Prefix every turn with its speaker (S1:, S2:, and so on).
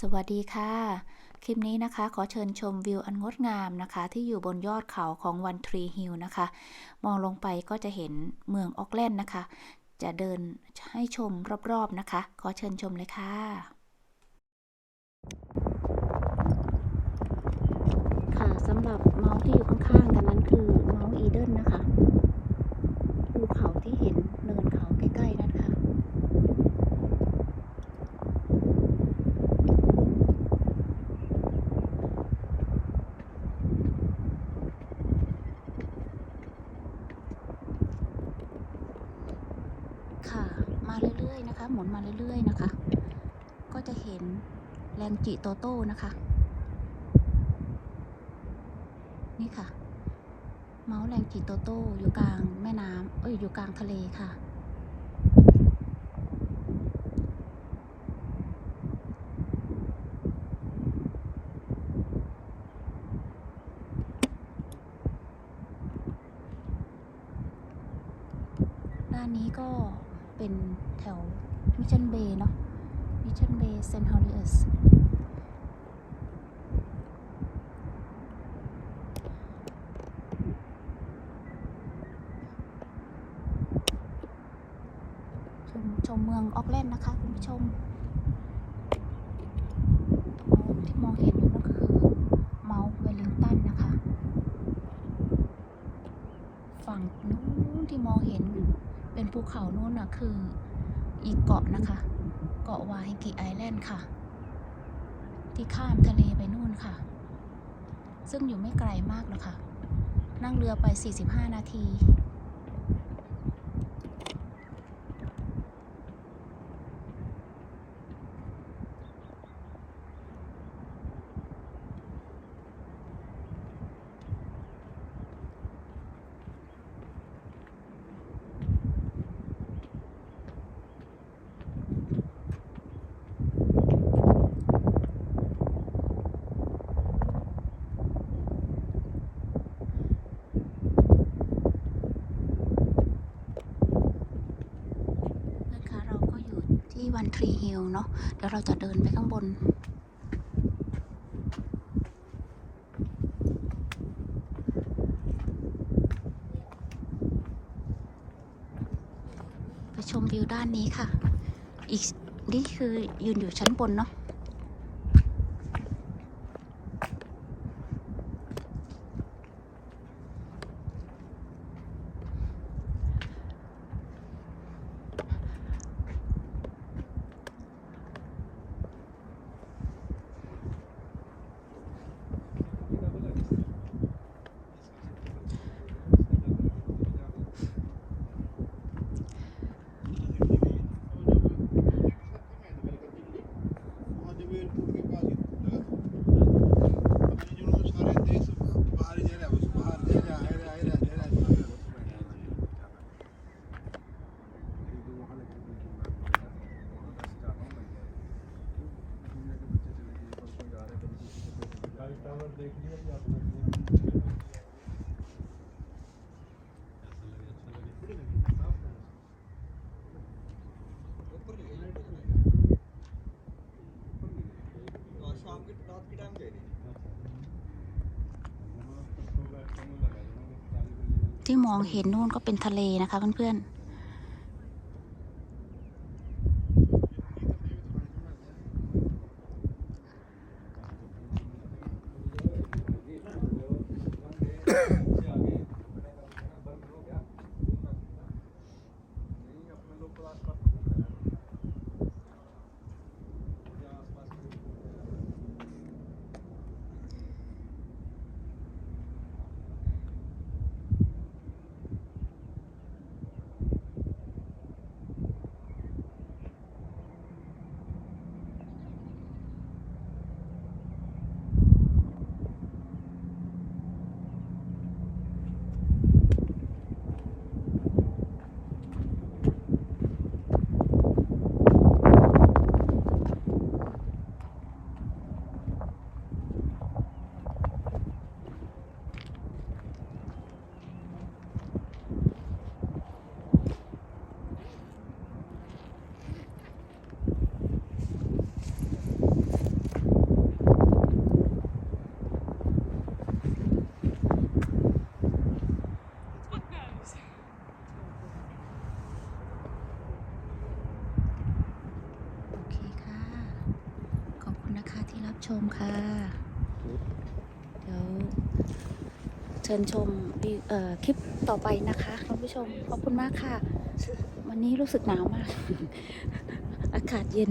S1: สวัสดีค่ะ คลิปนี้นะคะ ขอเชิญชมวิวอันงดงามนะคะ ที่อยู่บนยอดเขาของวันทรีฮิลนะคะ มองลงไปก็จะเห็นเมืองออกแลนด์นะคะ จะเดินให้ชมรอบๆนะคะ ขอเชิญชมเลยค่ะค่ะสำหรับเมาส์ที่อยู่ข้างๆกันนั้นคือเมาส์อีเดนนะคะภูเขาที่เห็นเนินเขาใกล้ๆนะคะ ค่ะ มาเรื่อยๆนะคะ หมุนมาเรื่อยๆนะคะ ก็จะเห็นแรงจิโตโต้นะคะ นี่ค่ะ เมาส์แรงจิโตโต้อยู่กลางแม่น้ำเอ้ยอยู่กลางทะเลค่ะด้านนี้ก็เป็นแถว มิชชันเบย์เนาะมิชชันเบย์เซนต์ฮอลิเอสชมชมเมืองออกแลนด์นะคะ คุณผู้ชม ที่มองเห็นอยู่นั่นก็คือเมาส์เวลลิงตันนะคะ ฝั่งนู้นที่มองเห็นเป็นภูเขานู้นน่ะคือ อีกเกาะนะคะ เกาะวาฮิกิไอแลนด์ค่ะ ที่ข้ามทะเลไปนู่นค่ะ ซึ่งอยู่ไม่ไกลมากหรอกค่ะ นั่งเรือไป 45 นาที นะคะเราก็อยู่ที่ วันทรีฮิลเนาะเดี๋ยวเราจะเดินไปข้างบนไปชมวิวด้านนี้ค่ะ อีกนี่คือยืนอยู่ชั้นบนเนาะ ที่มองเห็นนู่นก็เป็นทะเลนะคะเพื่อนๆ ชมค่ะ เดี๋ยวเชิญชมคลิปต่อไปนะคะคุณผู้ชม ขอบคุณมากค่ะ วันนี้รู้สึกหนาวมาก อากาศเย็น